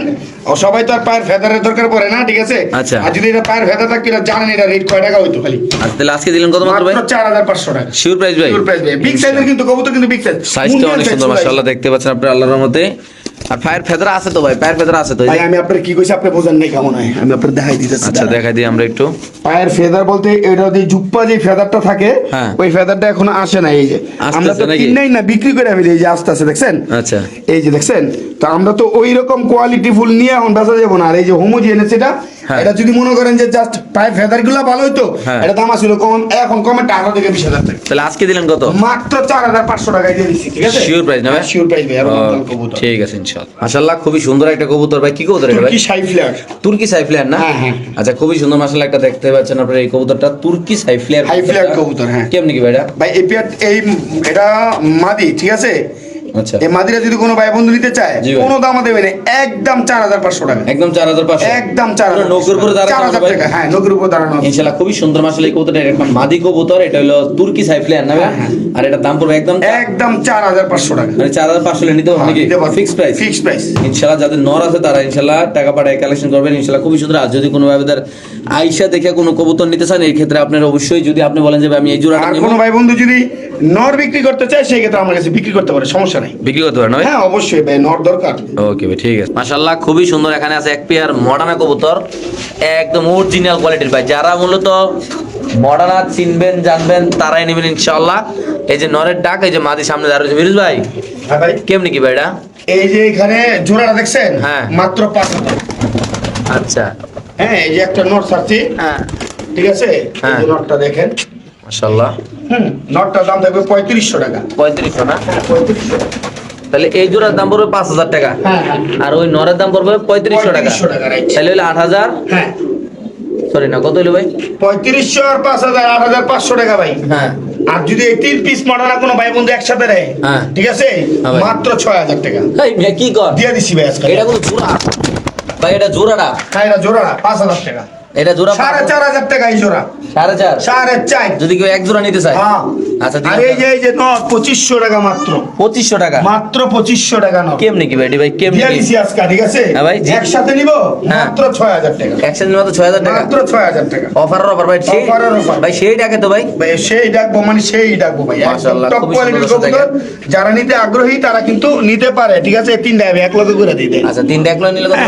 ও সবাই তো আর পায়ের ফেদারের দরকার পড়ে না ঠিক আছে? আচ্ছা। আর যদি এটা পায়ের ফেদার থাকতো এটা জানেন এটা রেট কয় টাকা হইতো খালি? আচ্ছা তাহলে আজকে দিলেন কত মাত্র ভাই? মাত্র চার হাজার পাঁচশো টাকা। শিওর প্রাইস ভাই? Pure price ভাই। Size এর কিন্তু কবুতর কিন্তু big size। সাইজটা অনেক সুন্দর মাশাআল্লাহ দেখতে পাচ্ছেন আপনি আল্লাহর রহমতে। আর ফায়ার ফেদার আছে তো ভাই? ফায়ার ফেদার আছে তো। ভাই আমি আপনার কি কইছি আপনি বোঝেন নাই কেমন হয়। আমি আপনার দেখাই দিতেছি আচ্ছা দেখাই দিই আমরা একটু। পায়ের ফেদার বলতে এটা যে জুপ্পা যে ফেদারটা থাকে হ্যাঁ। ওই ফেদারটা এখনও আসে না এই যে। আমরা তো কিনাই না বিক্রি করে ফেলি এই যে আস্তে আস্তে দেখছেন? আচ্ছা। এই যে দেখছেন? তো আমরা তো ওই রকম কোয়ালিটি ফুল নিয়ে এখন বেচা যাব না। আর এই যে এটা হ্যাঁ। এটা যদি মনে করেন যে জাস্ট ফেদারগুলো ভালো হইতো হ্যাঁ। এটা দাম আসলে কম এখন কমে আঠারো থেকে বিশ হাজার টাকা। তাহলে আজকে দিলেন কত? মাত্র চার হাজার পাঁচশো টাকায় দিয়ে দিচ্ছি ঠিক আছে? Sure price না? শিওর প্রাইস ভাই কবুতর। ঠিক আছে ইনশাআল্লাহ। মাশাআল্লাহ খুবই সুন্দর একটা কবুতর ভাই। কি কবুতর এটা ভাই? তুর্কি সাইফ্লার। তুর্কি সাইফ্লেয়ার না? হ্যাঁ, হ্যাঁ। আচ্ছা খুবই সুন্দর মাশাআল্লাহ একটা দেখতে পাচ্ছেন আপনারা এই কবুতরটা। তুর্কি সাইফ্লেয়ার হাই ফ্ল্যাট কবুতর হ্যাঁ। কেমনি কি ভাই এটা? ভাই এই এটা মাদি ঠিক আছে? আচ্ছা। এই মাদিরা যদি কোনো ভাই বন্ধু নিতে চায় কোনো দাম দেবে না একদম চার হাজার পাঁচশো টাকা। একদম চার হাজার পাঁচশো। একদম চার পুরো নৌকোর উপরে দাঁড়ানো চার হাজার টাকা হ্যাঁ নৌকের উপর দাঁড়ানো আছে। ইনশাআল্লাহ খুবই সুন্দর মাসাল এই কবুতরটা মাদি কবুতর এটা হলো তুর্কি সাইফ্লেয়ার না ভাই? হ্যাঁ, হ্যাঁ। আর এটা দাম পড়বে একদম একদম চার হাজার পাঁচশো টাকা। মানে চার হাজার পাঁচশো নিতে হবে নাকি? Fix price. Fix price. ইনশাল্লাহ যাদের নর আছে তারা ইনশাল্লাহ টাকা পাঠায় কালেকশন করবেন। ইনশাল্লাহ খুবই সুন্দর। আর যদি কোনো ভাবে তার আইসা দেখে কোনো কবুতর নিতে চান এই ক্ষেত্রে আপনার অবশ্যই যদি আপনি বলেন যে আমি এই জোড়াটা আর কোনো ভাই বন্ধু যদি নর বিক্রি করতে চায় সেই ক্ষেত্রে আমার কাছে বিক্রি করতে পারে সমস্যা নাই। বিক্রি করতে পারে ভাই হ্যাঁ অবশ্যই ভাই নর দরকার। ওকে ভাই ঠিক আছে। মাশাল্লাহ খুবই সুন্দর এখানে আছে এক পেয়ার মডার্না কবুতর। একদম অরিজিনাল কোয়ালিটির ভাই। যারা মূলত মডার্না চিনবেন জানবেন তারাই নেবেন ইনশাআল্লাহ। এই যে নরের ডাক এই যে মাদি সামনে দাঁড়িয়েছে ফিরোজ ভাই হ্যাঁ ভাই। কেমনি কি ভাই এটা? এই যে এখানে জোড়াটা দেখছেন? হ্যাঁ। মাত্র পাঁচ হাজার। আচ্ছা। হ্যাঁ এই যে একটা নট ছাড়ছি। হ্যাঁ। ঠিক আছে? এই হ্যাঁ। যে নটটা দেখেন। মাশাল্লাহ হুম নটটার দাম থাকবে পঁয়ত্রিশশো টাকা। পঁয়ত্রিশশো না? পঁয়ত্রিশশো তাহলে এই জোড়ার দাম পড়বে পাঁচ হাজার টাকা। হ্যাঁ হ্যাঁ। আর ওই নরের দাম পড়বে পঁয়ত্রিশশো টাকা। 3500 তাহলে হলো আট হাজার? হ্যাঁ। সরি না কত হলো ভাই? পঁয়ত্রিশশো আর পাঁচ হাজার আট হাজার পাঁচশো টাকা ভাই। হ্যাঁ। আর যদি এই তিন পিস মডার্না কোনো ভাই বন্ধু একসাথে নেয় হ্যাঁ। ঠিক আছে? হ্যাঁ মাত্র ছয় হাজার টাকা। কি কর? দিয়ে দিচ্ছি ভাই আজকে। এটা কোনো জোড়া? ভাই এটা জোড়াটা? হ্যাঁ এটা জোড়া পাঁচ হাজার টাকা। এটা জোড়া সাড়ে চার হাজার টাকা এই জোড়া। সাড়ে চার? সাড়ে চার। যদি কেউ এক জোড়া নিতে চায়? হ্যাঁ। আচ্ছা আর এই যে এই যে নট পঁচিশশো টাকা মাত্র। পঁচিশশো টাকা? মাত্র পঁচিশশো টাকা নট কেমনি কি ভাই ভাই কেমনি দিয়ে কি আজকে ঠিক আছে? হ্যাঁ ভাই, একসাথে নিব? হ্যাঁ। মাত্র ছয় হাজার টাকা। একসাথে মাত্র ছয় হাজার টাকা? মাত্র ছয় হাজার টাকা। অফার অফার ভাই সেই Offer আর ভাই সেই ডাকে তো ভাই। ভাই সেই ডাকবো মানে সেই ডাকবো ভাই। মাশাআল্লাহ, টপ কোয়ালিটির কবুতর যারা নিতে আগ্রহী তারা কিন্তু নিতে পারে ঠিক আছে? তিনটা আমি এক লগে করে দিয়ে দেয় আচ্ছা তিনটা এক নিলে কত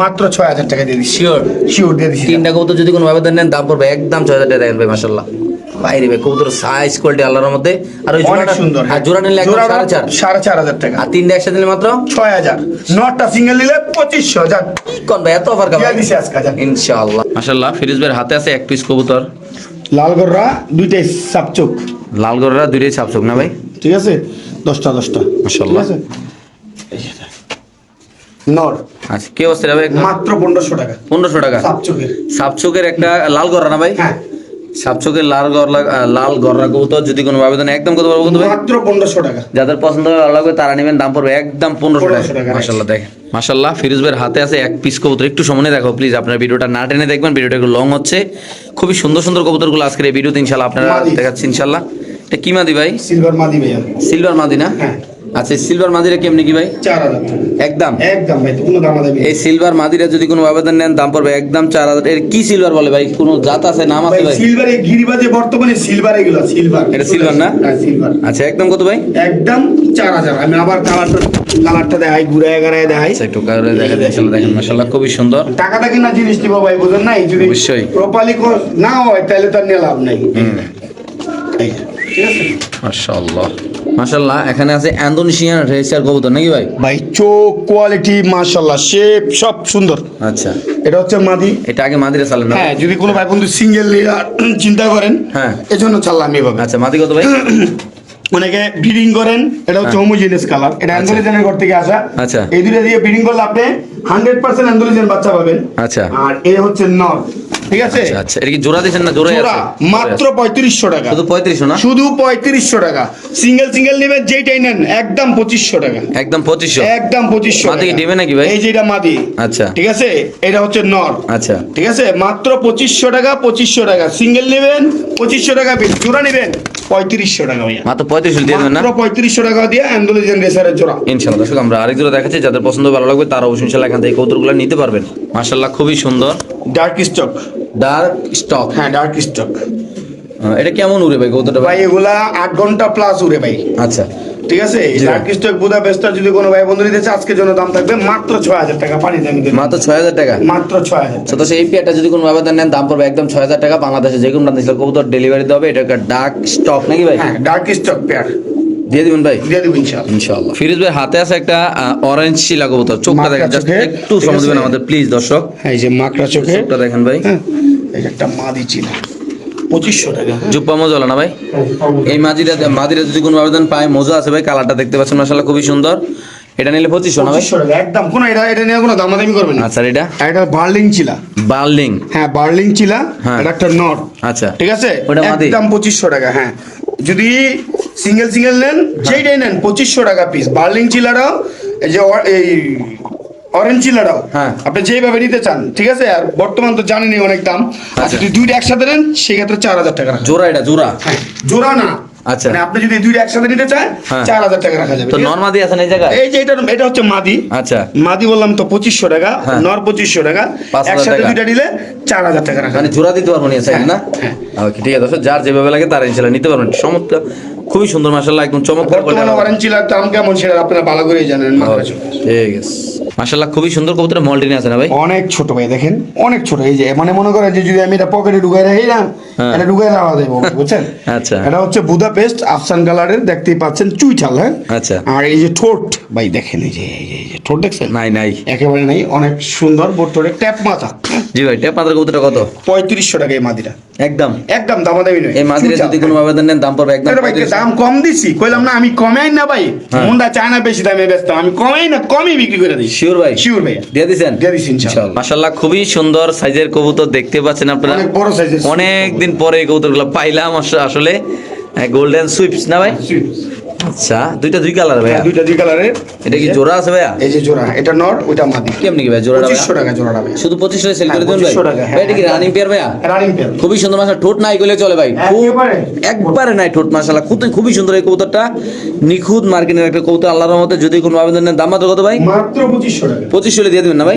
মাত্র ছয় হাজার টাকা দিয়ে দিচ্ছি। শিওর শিওর দিয়ে দিচ্ছি। তিনটা কবুতর যদি কোনো ভাবে নেন দাম পড়বে একদম ছয় হাজার টাকা ভাই মাসাল্লাহ বাইরে ভাই কবুতর সাইজ কোয়ালিটি আল্লাহর মধ্যে আর ওই জোড়াটা সুন্দর। আর জোড়া নিলে একদম সাড়ে চার। সাড়ে চার হাজার টাকা। আর তিনটা একসাথে নিলে মাত্র? ছয় হাজার। নটটা সিঙ্গেল নিলে পঁচিশশো হাজার। কোন ভাই এত অফার দিয়ে দিছি আজকে হাজার ইনশাআল্লাহ। মাশাআল্লাহ ফিরোজ ভাইয়ের হাতে আছে এক পিস কবুতর। লালগড়রা দুইটাই সাপচোক লালগড়রা দুইটাই না ভাই? ঠিক আছে? দশটা দশটা। মাশাআল্লাহ। নর। আচ্ছা কে অবস্থা ভাই? মাত্র পনেরোশো টাকা। পনেরোশো টাকা। সাপচোকের সাপচকের একটা লালগড়া না ভাই? হ্যাঁ। সাপচকের লাল গরলা লাল গররা কবুতর যদি কোনো আবেদন একদম কত পারব মাত্র পনেরোশো টাকা। যাদের পছন্দ হবে ভালো লাগবে তারা নেবেন দাম পড়বে একদম পনেরোশো 1500 টাকা। মাসাল্লাহ দেখেন মাসাল্লাহ ফিরোজ ভাইয়ের হাতে আছে এক পিস কবুতর একটু সামনে দেখো প্লিজ আপনার ভিডিওটা না টেনে দেখবেন ভিডিওটা একটু লং হচ্ছে। খুবই সুন্দর সুন্দর কবুতরগুলো আজকের এই ভিডিওতে ইনশাল্লাহ আপনারা। দেখাচ্ছি ইনশাল্লাহ। এটা কি মাদি ভাই? সিলভার মাদি ভাইয়া। সিলভার মাদি না? হ্যাঁ। আচ্ছা সিলভার মাদিরা কেমনি কি ভাই? চার হাজার একদম? একদম ভাই কোনো দামা দেবে এই সিলভার মাদিরা যদি কোনো আবেদন নেন দাম পড়বে একদম চার হাজার। এর কি সিলভার বলে ভাই? কোনো জাত আছে নাম আছে ভাই সিলভারে গিরিবাজে বর্তমানে সিলভার এগুলো সিলভার এটা silver না? হ্যাঁ সিলভার আচ্ছা একদম কত ভাই? একদম চার হাজার। আমি আবার কালারটা কালারটা দেখাই ঘুরে এগারায় দেখাই। আচ্ছা একটু কারও দেখা দেখেন দেখেন মাসাল্লাহ খুবই সুন্দর। টাকাটা কিনা জিনিস নিবো ভাই বুঝেন নাই? যদি অবশ্যই। প্রপারলি না হয় তাহলে তার নিয়ে লাভ নাই। এই ঠিক আছে? মাশাআল্লাহ। মাশাআল্লাহ এখানে আছে ইন্দোনেশিয়ান রেসার কবুতর নাকি ভাই? ভাই চোখ কোয়ালিটি মাশাল্লাহ শেপ সব সুন্দর। আচ্ছা। এটা হচ্ছে মাদি। এটা আগে মাদিরা চালেন না? হ্যাঁ যদি কোনো ভাই বন্ধু সিঙ্গেল চিন্তা করেন হ্যাঁ। এজন্য চাললাম এভাবে। আচ্ছা মাদি কত ভাই? অনেকে ব্রিডিং করেন এটা হচ্ছে হোমোজিনিয়াস কালার এটা অ্যান্ডোলিজেনের ঘর থেকে আসা। আচ্ছা। এই দুটো দিয়ে ব্রিডিং করলে আপনি হান্ড্রেড পার্সেন্ট অ্যান্ডোলিজেন বাচ্চা পাবেন। আচ্ছা। আর এ হচ্ছে নর ঠিক আছে? আচ্ছা আচ্ছা। এটা কি জোড়া দিয়েছেন না জোড়াই জোড়া। মাত্র পঁয়ত্রিশশো টাকা। শুধু পঁয়ত্রিশশো না? শুধু পঁয়ত্রিশশো টাকা। সিঙ্গেল সিঙ্গেল নেবেন যেইটাই নেন একদম পঁচিশশো টাকা। একদম পঁচিশশো? একদম পঁচিশশো মাদি কি টাকা। দেবে নাকি ভাই? এই যেটা মাদি। আচ্ছা। ঠিক আছে? এটা হচ্ছে নর আচ্ছা। ঠিক আছে? মাত্র পঁচিশশো টাকা পঁচিশশো টাকা। সিঙ্গেল নেবেন পঁচিশশো টাকা জোড়া নেবেন পঁয়ত্রিশশো টাকা ভাইয়া। মাত্র পঁয়ত্রিশশো দিয়ে দেবেন না? মাত্র পঁয়ত্রিশশো টাকা দিয়ে অ্যান্ডোলিজেন রেসারের জোড়া। ইনশাল্লাহ আমরা আরেক জোড়া দেখাচ্ছি। যাদের পছন্দ ভালো লাগবে তারা অবশ্যই এখান থেকে কৌতুকগুলো নিতে পারবেন। মাশাল্লাহ খুবই সুন্দর। ডার্ক স্টক ডার্ক স্টক হ্যাঁ ডার্ক স্টক এটা কেমন উড়ে ভাই কৌতুকটা ভাই? এগুলা আট ঘণ্টা প্লাস উড়ে ভাই। আচ্ছা। ঠিক আছে? জি। ডার্ক স্টক বুদা বেস্টা যদি কোনো ভাই বন্ধু নিতে চায় আজকের জন্য দাম থাকবে মাত্র ছয় হাজার টাকা পানি দামি মাত্র ছয় হাজার টাকা? মাত্র ছয় হাজার তো সেই পেয়ারটা যদি কোনো আবেদন নেন দাম পড়বে একদম ছয় হাজার টাকা। বাংলাদেশে যে কোনো কবুতর ডেলিভারি দেবে এটা একটা ডার্ক স্টক নাকি ভাই? হ্যাঁ ডার্ক স্টক পেয়ার দিয়ে দিবেন ভাই? দিয়ে দেবো ইনশাআল্লাহ। ফিরোজ ভাই হাতে আছে একটা অরেঞ্জ শিলা কবুতর। চোখটা দেখেন জাস্ট একটু সময় দিবেন আমাদের প্লিজ দর্শক। এই যে মাকড়া চোখে চোখটা দেখেন ভাই। হ্যাঁ একটা মাদি ছিল পঁচিশশো টাকা। হ্যাঁ। জুপ্পা মজা না ভাই? এই মাদিরা মাদিরা যদি কোনো আবেদন পায় মজা আছে ভাই কালারটা দেখতে পাচ্ছেন মাসাল্লাহ খুবই সুন্দর। এটা নিলে পঁচিশশো না ভাই? একদম। কোনো এটা এটা নিয়ে কোনো দামাদামি করবেন না। আচ্ছা এটা? এটা বার্লিং চিলা বার্লিং। হ্যাঁ বার্লিং চিলা হ্যাঁ। এটা একটা নট। আচ্ছা। ঠিক আছে? একদম পঁচিশশো টাকা হ্যাঁ। যদি সিঙ্গেল সিঙ্গেল নেন যেইটাই নেন পঁচিশশো টাকা পিস বার্লিং চিলাটাও এই যে এই অরেঞ্জ চিলাটাও হ্যাঁ। আপনি যেইভাবে নিতে চান ঠিক আছে? আর বর্তমান তো জানেনই অনেক দাম। আর আচ্ছা। যদি দুইটা একসাথে নেন সেক্ষেত্রে চার হাজার টাকা জোড়া এটা জোড়া? হ্যাঁ জোড়া না। আচ্ছা। মানে আপনি যদি দুইটা একসাথে নিতে চান হ্যাঁ। চার হাজার টাকা রাখা যাবে তো ঠিক আছে? না আছেন এই জায়গায় এই যে এটা এটা হচ্ছে মাদি আচ্ছা মাদি বললাম তো পঁচিশশো টাকা হ্যাঁ। নর পঁচিশশো টাকা একসাথে দুইটা নিলে চার হাজার টাকা রাখা মানে জোড়া দিতে পারব না না হ্যাঁ। ওকে ঠিক আছে যার যেভাবে লাগে তার ইনশাল্লাহ নিতে পারবেন চমৎকার খুবই সুন্দর মাসাল্লাহ একদম চমৎকার বর্তমানে অরেঞ্জ চিলার দাম কেমন সেটা আপনারা ভালো করেই জানেন ঠিক আছে। মাসাল্লাহ খুবই সুন্দর কবুতর মল্টিনে আছে না ভাই? অনেক ছোট ভাই দেখেন অনেক ছোট। এই যে মানে মনে করেন যে যদি আমি এটা পকেটে ঢুকাই রাখি না হ্যাঁ। এটা ঢুকাই রাখা যাবে বুঝছেন? আচ্ছা। এটা হচ্ছে বুদাপেস্ট আফসান কালারের দেখতেই পাচ্ছেন চুইঠাল হ্যাঁ? আচ্ছা। আর এই যে ঠোঁট ভাই দেখেন এই যে এই যে ঠোঁট দেখছেন? নাই নাই। একেবারে নাই অনেক সুন্দর বোটরে ট্যাপ মাথা। জি ভাই ট্যাপ মাথার কবুতরটা কত? পঁয়ত্রিশশো টাকা এই মাদিরা একদম। একদম দামাদামি নয় এই মাদিরে। যদি কোনো আবেদন নেন দাম পড়বে একদম দাম কম দিছি। কইলাম না আমি কমাই না ভাই। হ্যাঁ। মুন্ডা চায় না বেশি দামে ব্যস্ত। আমি কমাই না কমই বিক্রি করে দিই শিওর ভাই। শিওর ভাই। দিয়ে দিছেন? দিয়ে দিছি ইনশাআল্লাহ। মাশাআল্লাহ খুবই সুন্দর সাইজের কবুতর দেখতে পাচ্ছেন আপনারা। অনেক বড় সাইজের অনেক দিন পরে এই কবুতরগুলো পাইলাম আস- আসলে গোল্ডেন সুইপস না ভাই? আচ্ছা দুইটা দুই কালার ভাই হ্যাঁ, দুইটা দুই কালারের এটা কি জোড়া আছে ভাইয়া? এই যে জোড়া এটা নর ওইটা মাদি। কেমনি কি ভাই জোড়াটা ভাইয়া? টাকা জোড়াটা ভাই শুধু টাকা সেল করে হ্যাঁ, দেবেন ভাই? 2500 টাকা, হ্যাঁ, ভাই এটা কি হ্যাঁ। রানিং পেয়ার ভাইয়া? রানিং পেয়ার খুবই সুন্দর মাসা ঠোঁট নাই করলে চলে ভাই। খুব একবারে। নাই ঠোঁট মাসাল্লাহ খুব খুবই সুন্দর এই কবুতরটা। নিখুঁত মার্কেটের একটা কবুতর আল্লাহর মতে যদি কোনো আবেদন নেন দাম মাত্র কত ভাই? মাত্র পঁচিশশো টাকা। পঁচিশ হলে দিয়ে দেবেন না ভাই।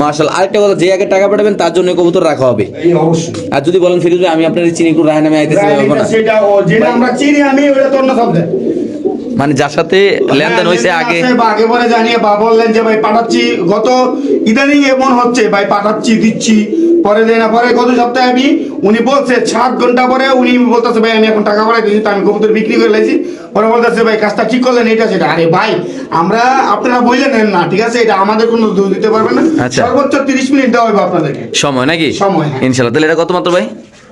মার্শাল আরেকটা কথা যে আগে টাকা পাঠাবেন তার জন্য কবুতর রাখা হবে। এই অবশ্যই। আর যদি বলেন ফিরোজ ভাই আমি আপনার চিনি একটু রায় নামে আইতেছি সেটা ও যেটা আমরা চিনি আমি ওটা তোর না শব্দ। মানে যার সাথে লেনদেন হয়েছে হ্যাঁ, আগে। আগে পরে জানিয়ে বা বললেন যে ভাই পাঠাচ্ছি। গত ইদানিং এমন হচ্ছে ভাই পাঠাচ্ছি দিচ্ছি। পরে দেয় না পরে গত সপ্তাহে আমি উনি বলছে সাত ঘণ্টা পরে উনি বলতেছে ভাই আমি এখন টাকা পাঠাই দিচ্ছি তো আমি কবুতর বিক্রি করে লাইছি। পরে বলতেছে ভাই কাজটা ঠিক করলেন এটা সেটা। আরে ভাই আমরা আপনারা বললেন না ঠিক আছে? এটা আমাদের কোনো দোষ দিতে পারবেন না। আচ্ছা। সর্বোচ্চ তিরিশ মিনিট দেওয়া হবে আপনাদেরকে। সময় নাকি? সময়, হ্যাঁ। ইনশাল্লাহ। তাহলে এটা কত মাত্র ভাই?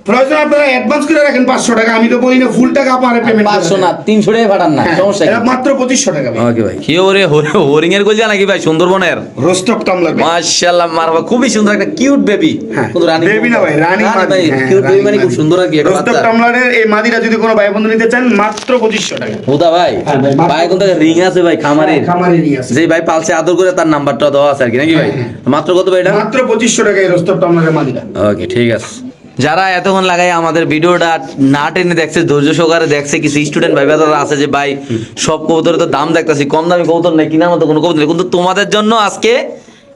প্রয়োজন আপনারা অ্যাডভান্স করে রাখেন পাঁচশো টাকা আমি তো বলি না ফুল টাকা আপনার পেমেন্ট পাঁচশো না তিনশো টাকা পাঠান না সমস্যা কি? মাত্র পঁচিশশো টাকা ভাই। ওকে ভাই। কি ওরে হরিং এর গোলজা নাকি ভাই সুন্দরবনের? রোস্টক টামলার ভাই। মাশাআল্লাহ মারবা খুবই সুন্দর একটা কিউট বেবি হ্যাঁ, কিন্তু রানী baby না ভাই, রানী মাদি, হ্যাঁ, কিউট বেবি মানে খুব সুন্দর আর কি একটা রোস্টক টামলারের এই মাদিরা যদি কোনো ভাই বন্ধু নিতে চান মাত্র পঁচিশশো টাকা। হুদা ভাই হ্যাঁ ভাই, মাত্র- ভাই রিং আছে ভাই খামারের? খামারে নিয়ে আসে যে ভাই পালছে আদর করে তার নাম্বারটা দেওয়া আছে আর কি নাকি ভাই? মাত্র কত ভাই এটা? মাত্র পঁচিশশো টাকা এই রোস্টক টামলারের মাদিরা। ওকে ঠিক আছে। যারা এতক্ষণ লাগাই আমাদের ভিডিওটা না টেনে দেখছে, ধৈর্য সহকারে দেখছে, কিছু স্টুডেন্ট ভাই দাদা আছে যে, ভাই, সব কবুতরের তো দাম দেখতেছি, কম দামি কবুতর নেই, কিনার মতো কোনো কবুতর নেই। কিন্তু তোমাদের জন্য আজকে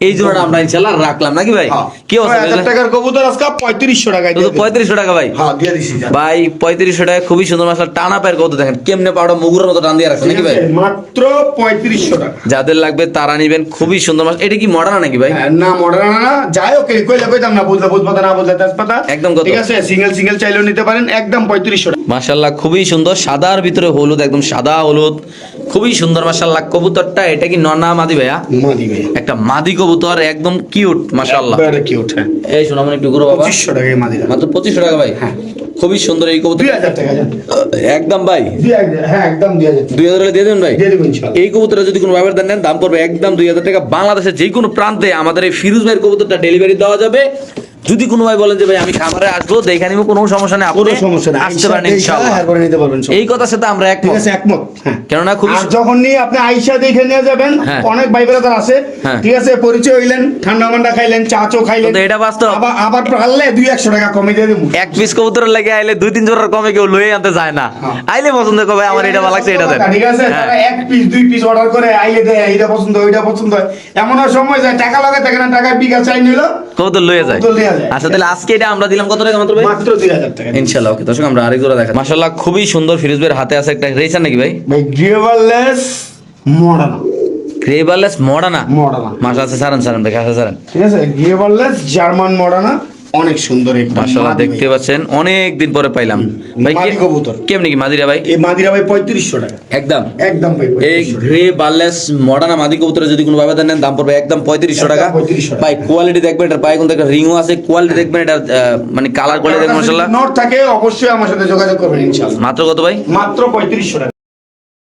এই জোড়াটা আমরা ইনশাল্লাহ রাখলাম। নাকি ভাই? কি অবস্থা টাকার কবুতর আজকে পঁয়ত্রিশশো দিন। পঁয়ত্রিশশো টাকা ভাই। হ্যাঁ দিয়ে দিছি ভাই পঁয়ত্রিশশো টাকা খুবই সুন্দর মাসলা টানা পায়ের কত দেখেন কেমনে পাউডার মুগুরের মতো টান দিয়ে রাখছে নাকি ভাই? মাত্র পঁয়ত্রিশশো টাকা। যাদের লাগবে তারা নিবেন খুবই সুন্দর মাস এটা কি মডার্ন নাকি ভাই? হ্যাঁ, না মডার্ন না যাই হোক কইলে কইতাম না বুঝলে বুঝপাতা না বুঝলে তেজপাতা। একদম কত? ঠিক আছে সিঙ্গেল সিঙ্গেল চাইলেও নিতে পারেন একদম পঁয়ত্রিশশো টাকা। মাশাল্লাহ খুবই সুন্দর সাদার ভিতরে হলুদ একদম সাদা হলুদ। খুবই সুন্দর মাশাল্লাহ কবুতরটা এটা কি নর না মাদি ভাইয়া? মাদি ভাই একটা মাদি কবুতর একদম কিউট মাশাল্লাহ একবারে কিউট হ্যাঁ। এই শোনা মানে একটু ঘুরো বাবা। পঁচিশশো টাকা এই মাদিরা মাত্র পঁচিশশো টাকা ভাই? হ্যাঁ। খুবই সুন্দর এই কবুতর। দুই হাজার টাকা একদম ভাই? হ্যাঁ একদম দুই হাজার টাকা। দিয়ে দেবেন ভাই? দিয়ে দেবো ইনশাল্লাহ এই কবুতরে যদি কোনো ব্যবহার নেন দাম পড়বে একদম দুই হাজার টাকা। বাংলাদেশের যে কোনো প্রান্তে আমাদের এই ফিরোজ ভাইয়ের কবুতরটা ডেলিভারি দেওয়া যাবে। যদি কোনো ভাই বলেন যে ভাই আমি খামারে আসব দেখে নিবো কোনো সমস্যা নেই আপনি কোনো সমস্যা নেই আসতে পারেন ইনশাআল্লাহ দেখে তারপরে নিতে পারবেন এই কথার সাথে আমরা ঠিক একমত আছে একমত হ্যাঁ কেননা আর যখন নিয়ে আপনি আইসা দেখে নিয়ে যাবেন হ্যাঁ। অনেক ভাই ব্রাদার আছে হ্যাঁ। ঠিক আছে পরিচয় হইলেন ঠান্ডা মান্ডা খাইলেন চা চো খাইলেন তো এটা বাস্তব। আবার আবার পারলে দুই একশো টাকা কমে দিয়ে দেবো এক পিস কবুতরের লাগে আইলে দুই তিন জোড়ার কমে কেউ লয়ে আনতে যায় না। আইলে পছন্দ করবে আমার এটা ভালো লাগছে এটা দেন ঠিক আছে। তারা এক পিস দুই পিস অর্ডার করে আইলে দেয় এটা পছন্দ ওইটা পছন্দ হয় এমন সময় যায় টাকা লাগে থাকে না টাকা বিঘা চাই নিল কবুতর লয়ে যায়। আচ্ছা তাহলে আজকে এটা আমরা দিলাম কত টাকা মাত্র ভাই? মাত্র দুই হাজার টাকা। ইনশাআল্লাহ ওকে দর্শক আমরা আরেক জোড়া দেখা মাশাআল্লাহ খুবই সুন্দর ফিরোজ ভাইয়ের হাতে আছে একটা রেসার নাকি ভাই? ভাই গ্রেভারলেস মডার্ন গ্রেবারলেস মডানা? মডার্ন মাশাআল্লাহ আছে সারান সারান দেখে আছে সারান ঠিক আছে? গ্রেভারলেস জার্মান মডার্ন অনেক সুন্দর মাশাআল্লাহ দেখতে পাচ্ছেন অনেক দিন পরে পাইলাম। ভাই কে- কবুতর। কেমনি কি মাদিরা ভাই? এই মাদিরা ভাই পঁয়ত্রিশশো টাকা। একদম। একদম ভাই এই গ্রে বার্লেস মডার্ন মাদি কবুতরে যদি কোনো ভাবে নেন দাম পড়বে একদম পঁয়ত্রিশশো টাকা। 3500 টাকা। ভাই কোয়ালিটি দেখবেন এটা পায়ে কিন্তু একটা রিংও আছে কোয়ালিটি দেখবেন এটা মানে কালার কোয়ালিটি দেখবেন মাশাআল্লাহ। নোট থাকে অবশ্যই আমার সাথে যোগাযোগ করবেন ইনশাআল্লাহ। মাত্র কত ভাই? মাত্র পঁয়ত্রিশশো টাকা।